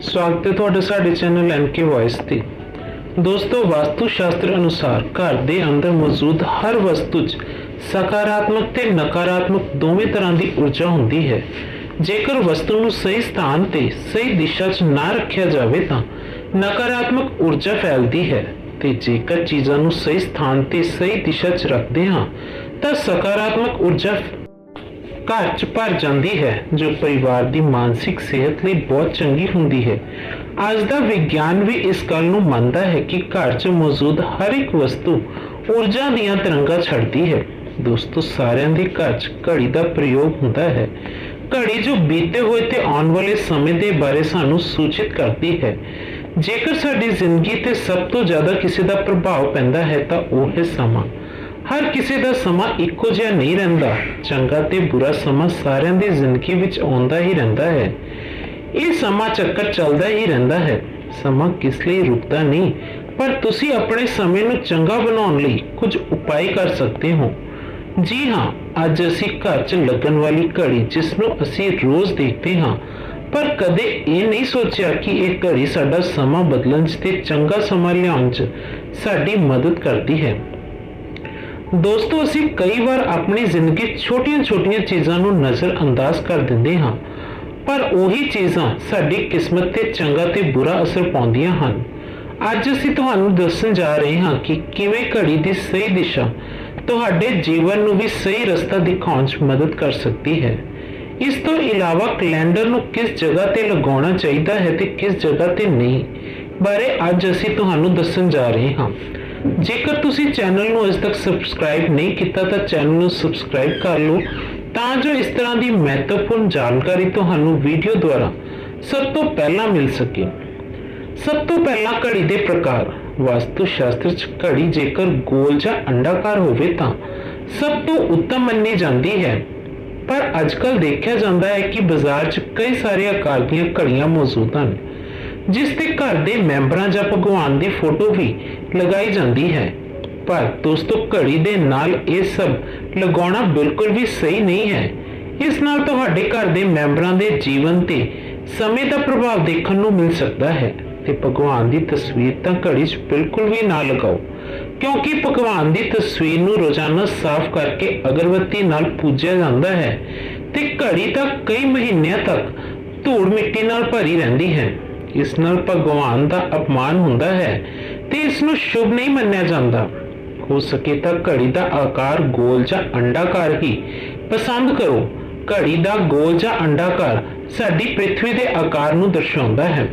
ਸਵਾਗਤ ਹੈ ਤੁਹਾਡਾ ਸਾਡੇ ਚੈਨਲ ਐਨਕੇ ਵੌਇਸ ਤੇ। ਦੋਸਤੋ ਵਾਸਤੂ ਸ਼ਾਸਤਰ ਅਨੁਸਾਰ ਘਰ ਦੇ ਅੰਦਰ ਮੌਜੂਦ ਹਰ ਵਸਤੂ 'ਚ ਸਕਾਰਾਤਮਕ ਤੇ ਨਕਾਰਾਤਮਕ ਦੋਵੇਂ ਤਰ੍ਹਾਂ ਦੀ ਊਰਜਾ ਹੁੰਦੀ ਹੈ। ਜੇਕਰ ਵਸਤੂ ਨੂੰ ਸਹੀ ਸਥਾਨ ਤੇ ਸਹੀ ਦਿਸ਼ਾ 'ਚ ਨਾ ਰੱਖਿਆ ਜਾਵੇ ਤਾਂ ਨਕਾਰਾਤਮਕ ਊਰਜਾ ਫੈਲਦੀ ਹੈ ਤੇ ਜੇਕਰ ਚੀਜ਼ਾਂ ਨੂੰ ਸਹੀ ਸਥਾਨ ਤੇ ਸਹੀ ਦਿਸ਼ਾ 'ਚ ਰੱਖਦੇ ਹਾਂ, ਤਾਂ ਸਕਾਰਾਤਮਕ ਊਰਜਾ ਘਰ ਭਰ ਜਾਂਦੀ ਹੈ, ਜੋ ਪਰਿਵਾਰ ਦੀ ਮਾਨਸਿਕ ਸਿਹਤ ਲਈ ਬਹੁਤ ਚੰਗੀ ਹੁੰਦੀ ਹੈ। ਅੱਜ ਦਾ ਵਿਗਿਆਨ ਵੀ ਇਸ ਗੱਲ ਨੂੰ ਮੰਨਦਾ ਹੈ ਕਿ ਘਰ 'ਚ ਮੌਜੂਦ ਹਰ ਇੱਕ ਵਸਤੂ ਊਰਜਾ ਦੀਆਂ ਤਰੰਗਾਂ ਛੱਡਦੀ ਹੈ। ਦੋਸਤੋ, ਸਾਰਿਆਂ ਦੇ ਘਰ 'ਚ ਘੜੀ ਦਾ ਪ੍ਰਯੋਗ ਹੁੰਦਾ ਹੈ। ਘੜੀ ਜੋ ਬੀਤੇ ਹੋਏ ਤੇ ਆਉਣ ਵਾਲੇ ਸਮੇਂ ਦੇ ਬਾਰੇ ਸਾਨੂੰ ਸੂਚਿਤ ਕਰਦੀ ਹੈ। ਜੇਕਰ ਸਾਡੀ ਜ਼ਿੰਦਗੀ ਤੇ ਸਭ ਤੋਂ ਜ਼ਿਆਦਾ ਕਿਸੇ ਦਾ ਪ੍ਰਭਾਵ ਪੈਂਦਾ ਹੈ, ਤਾਂ ਉਹ ਹੈ ਸਮਾਂ। ਹਰ ਕਿਸੇ ਦਾ ਸਮਾਂ ਇੱਕੋ ਜਿਹਾ ਨਹੀਂ ਰਹਿੰਦਾ। ਚੰਗਾ ਤੇ ਬੁਰਾ ਸਮਾਂ ਸਾਰਿਆਂ ਦੀ ਜ਼ਿੰਦਗੀ ਵਿੱਚ ਆਉਂਦਾ ਹੀ ਰਹਿੰਦਾ ਹੈ। ਇਹ ਸਮਾਂ ਚੱਕਰ ਚੱਲਦਾ ਹੀ ਰਹਿੰਦਾ ਹੈ। ਸਮਾਂ ਕਿਸ ਲਈ ਰੁਕਦਾ ਨਹੀਂ? ਪਰ ਤੁਸੀਂ ਆਪਣੇ ਸਮੇਂ ਨੂੰ ਚੰਗਾ ਬਣਾਉਣ ਲਈ ਕੁਝ ਉਪਾਅ ਕਰ ਸਕਦੇ ਹੋ। ਜੀ ਹਾਂ, ਅੱਜ ਅਸੀਂ ਘਰ 'ਚ ਲੱਗਣ ਵਾਲੀ ਘੜੀ ਜਿਸ ਨੂੰ ਅਸੀਂ ਰੋਜ਼ ਦੇਖਦੇ ਹਾਂ, ਪਰ ਕਦੇ ਇਹ ਨਹੀਂ ਸੋਚਿਆ ਕਿ ਇਹ ਘੜੀ ਸਾਡਾ ਸਮਾਂ ਬਦਲਣ 'ਚ ਤੇ ਚੰਗਾ ਸਮਾਂ ਲਿਆਉਣ 'ਚ ਸਾਡੀ ਮਦਦ ਕਰਦੀ ਹੈ। ਦੋਸਤੋ, ਅਸੀਂ ਕਈ ਵਾਰ ਆਪਣੀ ਜ਼ਿੰਦਗੀ ਛੋਟੀਆਂ-ਛੋਟੀਆਂ ਚੀਜ਼ਾਂ ਨੂੰ ਨਜ਼ਰ ਕਰ ਦਿੰਦੇ ਹਾਂ, ਪਰ ਉਹੀ ਚੀਜ਼ਾਂ ਸਾਡੀ ਕਿਸਮਤ ਤੇ ਚੰਗਾ ਤੇ ਬੁਰਾ ਅਸਰ ਪਾਉਂਦੀਆਂ ਹਨ। ਅੱਜ ਅਸੀਂ ਤੁਹਾਨੂੰ ਦੱਸਣ ਜਾ ਰਹੇ ਹਾਂ ਕਿ ਕਿਵੇਂ ਘੜੀ ਦੀ ਸਹੀ ਦਿਸ਼ਾ ਤੁਹਾਡੇ ਜੀਵਨ ਨੂੰ ਵੀ ਸਹੀ ਰਸਤਾ ਦਿਖਾਉਣ 'ਚ ਮਦਦ ਕਰ ਸਕਦੀ ਹੈ। ਇਸ ਤੋਂ ਇਲਾਵਾ ਕੈਲੰਡਰ ਨੂੰ ਕਿਸ ਜਗ੍ਹਾ ਤੇ ਲਗਾਉਣਾ ਚਾਹੀਦਾ ਹੈ ਤੇ ਕਿਸ ਜਗ੍ਹਾ ਤੇ ਨਹੀਂ, ਬਾਰੇ ਅੱਜ ਅਸੀਂ ਤੁਹਾਨੂੰ ਦੱਸਣ ਜਾ ਰਹੇ ਹਾਂ। ਜੇਕਰ ਤੁਸੀਂ ਚੈਨਲ ਨੂੰ ਅਜੇ ਤੱਕ ਸਬਸਕ੍ਰਾਈਬ ਨਹੀਂ ਕੀਤਾ ਤਾਂ ਚੈਨਲ ਨੂੰ ਸਬਸਕ੍ਰਾਈਬ ਕਰ ਲਓ ਤਾਂ ਜੋ ਇਸ ਤਰ੍ਹਾਂ ਦੀ ਮਹੱਤਵਪੂਰਨ ਜਾਣਕਾਰੀ ਤੁਹਾਨੂੰ ਵੀਡੀਓ ਦੁਆਰਾ ਸਭ ਤੋਂ ਪਹਿਲਾਂ ਮਿਲ ਸਕੇ। ਸਭ ਤੋਂ ਪਹਿਲਾਂ ਘੜੀ ਦੇ ਪ੍ਰਕਾਰ ਵਾਸਤੂ ਸ਼ਾਸਤਰ 'ਚ ਘੜੀ ਜੇਕਰ ਗੋਲ ਜਾਂ ਅੰਡਾਕਾਰ ਹੋਵੇ ਤਾਂ ਸਭ ਤੋਂ ਉੱਤਮ ਮੰਨੀ ਜਾਂਦੀ ਹੈ। ਪਰ ਅੱਜਕੱਲ ਦੇਖਿਆ ਜਾਂਦਾ ਹੈ ਕਿ ਬਾਜ਼ਾਰ 'ਚ ਕਈ ਸਾਰੇ ਆਕਾਰ ਦੀਆਂ ਘੜੀਆਂ ਮੌਜੂਦ ਹਨ। ਜਿਸ ਤੇ ਘਰ ਦੇ ਮੈਂਬਰਾਂ ਜਾਂ ਭਗਵਾਨ ਦੀ ਫੋਟੋ ਵੀ ਲਗਾਈ ਜਾਂਦੀ ਹੈ। ਪਰ ਦੋਸਤੋ, ਘੜੀ ਦੇ ਨਾਲ ਇਹ ਸਭ ਲਗਾਉਣਾ ਬਿਲਕੁਲ ਵੀ ਸਹੀ ਨਹੀਂ ਹੈ। ਇਸ ਨਾਲ ਤੁਹਾਡੇ ਘਰ ਦੇ ਮੈਂਬਰਾਂ ਦੇ ਜੀਵਨ ਤੇ ਸਮੇਂ ਦਾ ਪ੍ਰਭਾਵ ਦੇਖਣ ਨੂੰ ਮਿਲ ਸਕਦਾ ਹੈ ਤੇ ਭਗਵਾਨ ਦੀ ਤਸਵੀਰ ਤਾਂ ਘੜੀ 'ਚ ਬਿਲਕੁਲ ਵੀ ਨਾ ਲਗਾਓ, ਕਿਉਂਕਿ ਭਗਵਾਨ ਦੀ ਤਸਵੀਰ ਨੂੰ ਰੋਜ਼ਾਨਾ ਸਾਫ਼ ਕਰਕੇ ਅਗਰਬੱਤੀ ਨਾਲ ਪੂਜਿਆ ਜਾਂਦਾ ਹੈ ਤੇ ਘੜੀ ਤਾਂ ਕਈ ਮਹੀਨਿਆਂ ਤੱਕ ਧੂੜ ਮਿੱਟੀ ਨਾਲ ਭਰੀ ਰਹਿੰਦੀ ਹੈ। ਇਸ ਨਾਲ ਭਗਵਾਨ ਦਾ ਅਪਮਾਨ ਹੁੰਦਾ ਹੈ ਤੇ ਇਸ ਨੂੰ ਸ਼ੁਭ ਨਹੀਂ ਮੰਨਿਆ ਜਾਂਦਾ। ਹੋ ਸਕੇ ਤਾਂ ਘੜੀ ਦਾ ਆਕਾਰ ਗੋਲ ਜਾਂ ਅੰਡਾਕਾਰ ਹੀ। ਪਸੰਦ ਕਰੋ, ਘੜੀ ਦਾ ਗੋਲ ਜਾਂ ਅੰਡਾਕਾਰ ਸਾਡੀ ਪ੍ਰithvi ਦੇ ਆਕਾਰ ਨੂੰ ਦਰਸਾਉਂਦਾ ਹੈ।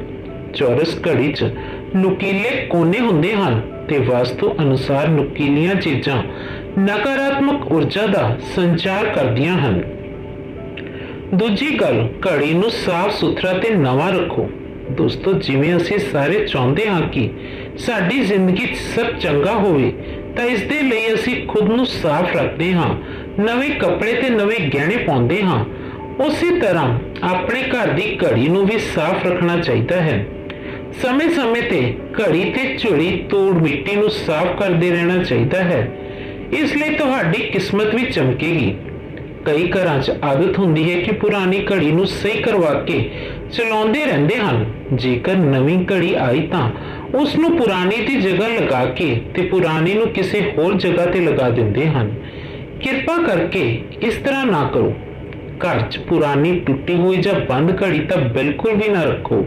ਚੌਰਸ ਘੜੀ 'ਚ ਨੁਕੀਲੇ ਕੋਨੇ ਹੁੰਦੇ ਹਨ ਤੇ ਵਾਸਤੂ ਅਨੁਸਾਰ ਨੁਕੀਲੀਆਂ ਚੀਜ਼ਾਂ ਨਕਾਰਾਤਮਕ ਊਰਜਾ ਦਾ ਸੰਚਾਰ ਕਰਦੀਆਂ ਹਨ। ਦੂਜੀ ਗੱਲ, ਘੜੀ ਨੂੰ ਸਾਫ਼ ਸੁਥਰਾ ਤੇ ਨਵਾਂ ਰੱਖੋ। ਦੋਸਤੋ, ਜਿਵੇਂ ਅਸੀਂ ਸਾਰੇ ਚਾਹੁੰਦੇ ਹਾਂ ਕਿ ਸਾਡੀ ਜ਼ਿੰਦਗੀ 'ਚ ਸਭ ਚੰਗਾ ਹੋਵੇ, ਤਾਂ ਇਸ ਦੇ ਲਈ ਅਸੀਂ ਖੁਦ ਨੂੰ ਸਾਫ਼ ਰੱਖਦੇ ਹਾਂ, ਨਵੇਂ ਕੱਪੜੇ ਤੇ ਨਵੇਂ ਗਹਿਣੇ ਪਾਉਂਦੇ ਹਾਂ। ਉਸੇ ਤਰ੍ਹਾਂ ਆਪਣੇ ਘਰ ਦੀ ਘੜੀ ਨੂੰ ਵੀ ਸਾਫ਼ ਰੱਖਣਾ ਚਾਹੀਦਾ ਹੈ। ਸਮੇਂ-ਸਮੇਂ ਤੇ ਘੜੀ ਤੇ ਝੁੜੀ ਤੋੜ ਮਿੱਟੀ ਨੂੰ ਸਾਫ਼ ਕਰਦੇ ਰਹਿਣਾ ਚਾਹੀਦਾ ਹੈ। ਇਸ ਲਈ ਤੁਹਾਡੀ ਕਿਸਮਤ ਵੀ ਚਮਕੇਗੀ। ਕਈ ਘਰਾਂ 'ਚ ਆਦਤ ਹੁੰਦੀ ਹੈ ਕਿ ਪੁਰਾਣੀ ਘੜੀ ਨੂੰ ਸਹੀ ਕਰਵਾ ਕੇ ਚਲਾਉਂਦੇ ਰਹਿੰਦੇ ਹਨ। ਜੇਕਰ ਨਵੀਂ ਘੜੀ ਆਈ ਤਾਂ ਉਸ ਨੂੰ ਪੁਰਾਣੀ ਦੀ ਜਗ੍ਹਾ ਲਗਾ ਕੇ ਤੇ ਪੁਰਾਣੀ ਨੂੰ ਕਿਸੇ ਹੋਰ ਜਗ੍ਹਾ ਤੇ ਲਗਾ ਦਿੰਦੇ ਹਨ। ਕਿਰਪਾ ਕਰਕੇ ਇਸ ਤਰ੍ਹਾਂ ਨਾ ਕਰੋ। ਘਰ 'ਚ ਪੁਰਾਣੀ ਟੁੱਟੀ ਹੋਈ ਜਾਂ ਬੰਦ ਘੜੀ ਤਾਂ ਬਿਲਕੁਲ ਵੀ ਨਾ ਰੱਖੋ।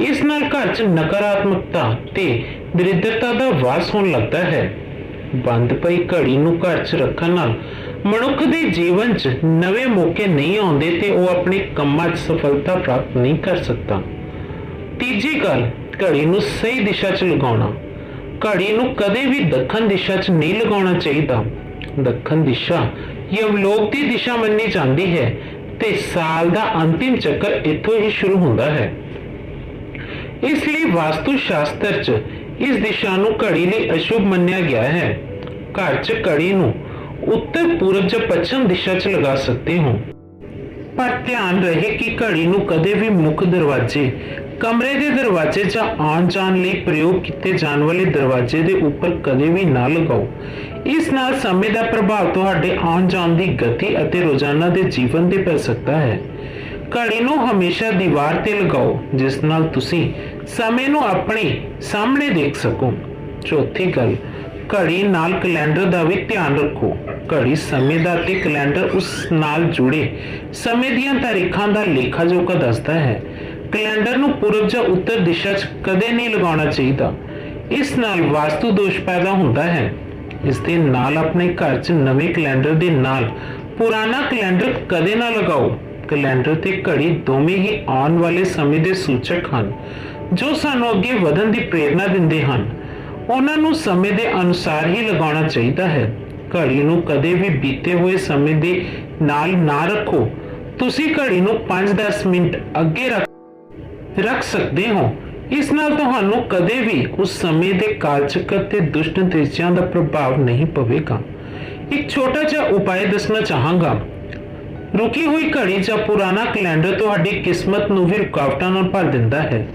ਇਸ ਨਾਲ ਘਰ 'ਚ ਨਕਾਰਾਤਮਕਤਾ ਤੇ ਦਰਿਦਰਤਾ ਦਾ ਵਾਸ ਹੋਣ ਲੱਗਦਾ ਹੈ। ਬੰਦ ਪਈ ਘੜੀ ਨੂੰ ਘਰ 'ਚ ਰੱਖਣ ਨਾਲ ਮਨੁੱਖ ਦੇ ਜੀਵਨ 'ਚ ਨਵੇਂ ਮੌਕੇ ਨਹੀਂ ਆਉਂਦੇ ਤੇ ਉਹ ਆਪਣੇ ਕੰਮਾਂ 'ਚ ਸਫਲਤਾ ਪ੍ਰਾਪਤ ਨਹੀਂ ਕਰ ਸਕਦਾ। ਤੀਜੀ ਗੱਲ, ਘੜੀ ਨੂੰ ਸਹੀ ਦਿਸ਼ਾ 'ਚ ਲਗਾਉਣਾ। ਘੜੀ ਨੂੰ ਕਦੇ ਵੀ ਦੱਖਣ ਦਿਸ਼ਾ 'ਚ ਨਹੀਂ ਲਗਾਉਣਾ ਚਾਹੀਦਾ। ਦੱਖਣ ਦਿਸ਼ਾ ਯਮਲੋਕ ਦੀ ਦਿਸ਼ਾ ਮੰਨੀ ਜਾਂਦੀ ਹੈ ਤੇ ਸਾਲ ਦਾ ਅੰਤਿਮ ਚੱਕਰ ਇੱਥੋਂ ਹੀ ਸ਼ੁਰੂ ਹੁੰਦਾ ਹੈ। ਇਸ ਲਈ ਵਾਸਤੂ ਸ਼ਾਸਤਰ 'ਚ ਇਸ ਦਿਸ਼ਾ ਨੂੰ ਘੜੀ ਲਈ ਅਸ਼ੁਭ ਮੰਨਿਆ ਗਿਆ ਹੈ। ਘਰ 'ਚ ਘੜੀ ਨੂੰ ਉੱਤਰ ਪੂਰਬ ਜਾਂ ਪੱਛਮ ਦਿਸ਼ਾ 'ਚ ਲਗਾ ਸਕਦੇ ਹੋ। ਪਰ ਧਿਆਨ ਰਹੇ ਕਿ ਘੜੀ ਨੂੰ ਕਦੇ ਵੀ ਮੁੱਖ ਦਰਵਾਜ਼ੇ, ਕਮਰੇ ਦੇ ਦਰਵਾਜ਼ੇ ਜਾਂ ਆਉਣ ਜਾਣ ਲਈ ਪ੍ਰਯੋਗ ਕੀਤੇ ਜਾਣ ਵਾਲੇ ਦਰਵਾਜ਼ੇ ਦੇ ਉੱਪਰ ਕਦੇ ਵੀ ਨਾ ਲਗਾਓ। ਇਸ ਨਾਲ ਸਮੇਂ ਦਾ ਪ੍ਰਭਾਵ ਤੁਹਾਡੇ ਆਉਣ ਜਾਣ ਦੀ ਗਤੀ ਅਤੇ ਰੋਜ਼ਾਨਾ ਦੇ ਜੀਵਨ ਤੇ ਪੈ ਸਕਦਾ ਹੈ। ਘੜੀ ਨੂੰ ਹਮੇਸ਼ਾ ਦੀਵਾਰ ਤੇ ਲਗਾਓ, ਜਿਸ ਨਾਲ ਤੁਸੀਂ ਸਮੇਂ ਨੂੰ ਆਪਣੇ ਸਾਹਮਣੇ ਦੇਖ ਸਕੋ। ਚੌਥੀ ਗੱਲ ਘੜੀ ਨਾਲ ਕੈਲੰਡਰ ਦਾ ਵੀ ਧਿਆਨ ਰੱਖੋ। ਘੜੀ ਸਮੇਂ ਦਾ ਤੇ ਕੈਲੰਡਰ ਉਸ ਨਾਲ ਜੁੜੇ। ਸਮੇਂ ਦੀਆਂ ਤਾਰੀਖਾਂ ਦਾ ਲੇਖਾ ਜੋਖਾ ਦੱਸਦਾ ਹੈ। ਕੈਲੰਡਰ ਨੂੰ ਪੂਰਬ ਜਾਂ ਉੱਤਰ ਦਿਸ਼ਾ 'ਚ ਕਦੇ ਨਹੀਂ ਲਗਾਉਣਾ ਚਾਹੀਦਾ। ਇਸ ਨਾਲ ਵਾਸਤੂ ਦੋਸ਼ ਪੈਦਾ ਹੁੰਦਾ ਹੈ। ਇਸ ਦੇ ਨਾਲ ਆਪਣੇ ਘਰ 'ਚ ਨਵੇਂ ਕੈਲੰਡਰ ਦੇ ਨਾਲ ਪੁਰਾਣਾ ਕੈਲੰਡਰ ਕਦੇ ਨਾ ਲਗਾਓ। ਕੈਲੰਡਰ ਤੇ ਘੜੀ ਦੋਵੇਂ ਹੀ ਆਉਣ ਵਾਲੇ ਸਮੇਂ ਦੇ ਸੂਚਕ ਹਨ, ਜੋ ਸਾਨੂੰ ਅੱਗੇ ਵਧਣ ਦੀ ਪ੍ਰੇਰਣਾ ਦਿੰਦੇ ਹਨ। ਉਹਨਾਂ ਨੂੰ ਸਮੇਂ ਦੇ ਅਨੁਸਾਰ ਹੀ ਲਗਾਉਣਾ ਚਾਹੀਦਾ ਹੈ। ਘੜੀ ਨੂੰ ਕਦੇ ਵੀ ਬੀਤੇ ਹੋਏ ਸਮੇਂ ਦੇ ਨਾਲ ਨਾ ਰੱਖੋ। ਤੁਸੀਂ ਘੜੀ ਨੂੰ 5-10 ਮਿੰਟ ਅੱਗੇ ਰੱਖ ਸਕਦੇ ਹੋ। ਇਸ ਨਾਲ ਤੁਹਾਨੂੰ ਕਦੇ ਵੀ ਉਸ ਸਮੇਂ ਦੇ ਕਾਲਚਕਰ ਤੇ ਦੁਸ਼ਟ ਨਤੀਜਿਆਂ ਦਾ ਪ੍ਰਭਾਵ ਨਹੀਂ ਪਵੇਗਾ। ਇੱਕ ਛੋਟਾ ਜਿਹਾ ਉਪਾਅ ਦੱਸਣਾ ਚਾਹਾਂਗਾ। ਰੁਕੀ ਹੋਈ ਘੜੀ ਜਾਂ ਪੁਰਾਣਾ ਕੈਲੰਡਰ ਤੁਹਾਡੀ ਕਿਸਮਤ ਨੂੰ ਵੀ ਰੁਕਾਵਟਾਂ ਨਾਲ ਭਰ ਦਿੰਦਾ ਹੈ।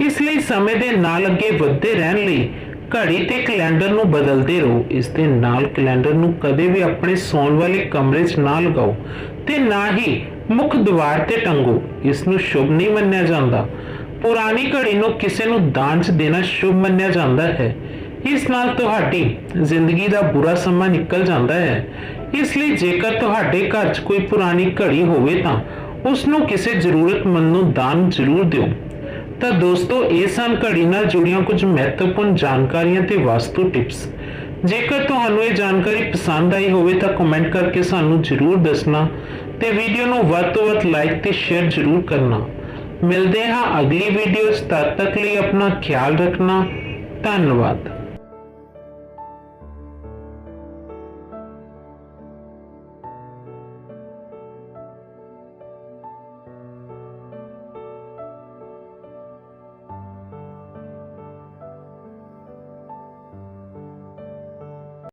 ਇਸ ਲਈ ਸਮੇਂ ਦੇ ਨਾਲ ਅੱਗੇ ਵਧਦੇ ਰਹਿਣ ਲਈ ਘੜੀ ਤੇ ਕੈਲੰਡਰ ਨੂੰ ਬਦਲਦੇ ਰਹੋ, ਇਸ ਦੇ ਨਾਲ ਕੈਲੰਡਰ ਨੂੰ ਕਦੇ ਵੀ ਆਪਣੇ ਸੌਣ ਵਾਲੇ ਕਮਰੇ 'ਚ ਨਾ ਲਗਾਓ ਤੇ ਨਾ ਹੀ ਮੁੱਖ ਦੀਵਾਰ ਤੇ ਟੰਗੋ, ਇਸ ਨੂੰ ਸ਼ੁਭ ਨਹੀਂ ਮੰਨਿਆ ਜਾਂਦਾ। ਪੁਰਾਣੀ ਘੜੀ ਨੂੰ ਕਿਸੇ ਨੂੰ ਦਾਨ 'ਚ ਦੇਣਾ ਸ਼ੁਭ ਮੰਨਿਆ ਜਾਂਦਾ ਹੈ। ਇਸ ਨਾਲ ਤੁਹਾਡੀ ਜ਼ਿੰਦਗੀ ਦਾ ਬੁਰਾ ਸਮਾਂ ਨਿਕਲ ਜਾਂਦਾ ਹੈ। ਇਸ ਲਈ ਜੇਕਰ ਤੁਹਾਡੇ ਘਰ 'ਚ ਕੋਈ ਪੁਰਾਣੀ ਘੜੀ ਹੋਵੇ ਤਾਂ ਉਸ ਨੂੰ ਕਿਸੇ ਜ਼ਰੂਰਤਮੰਦ ਨੂੰ ਦਾਨ ਜ਼ਰੂਰ ਦਿਓ। ਤਾਂ ਦੋਸਤੋ, ਇਹ ਸਨ ਘੜੀ ਨਾਲ ਜੁੜੀਆਂ ਕੁਝ ਮਹੱਤਵਪੂਰਨ ਜਾਣਕਾਰੀਆਂ ਤੇ ਵਾਸਤੂ ਟਿਪਸ। ਜੇਕਰ ਤੁਹਾਨੂੰ ਇਹ ਜਾਣਕਾਰੀ ਪਸੰਦ ਆਈ ਹੋਵੇ ਤਾਂ ਕਮੈਂਟ ਕਰਕੇ ਸਾਨੂੰ ਜ਼ਰੂਰ ਦੱਸਣਾ ਤੇ ਵੀਡੀਓ ਨੂੰ ਵੱਧ ਤੋਂ ਵੱਧ ਲਾਈਕ ਤੇ ਸ਼ੇਅਰ ਜ਼ਰੂਰ ਕਰਨਾ। ਮਿਲਦੇ ਹਾਂ ਅਗਲੀ ਵੀਡੀਓ 'ਚ। ਤਦ ਤੱਕ ਲਈ ਆਪਣਾ ਖਿਆਲ ਰੱਖਣਾ। ਧੰਨਵਾਦ।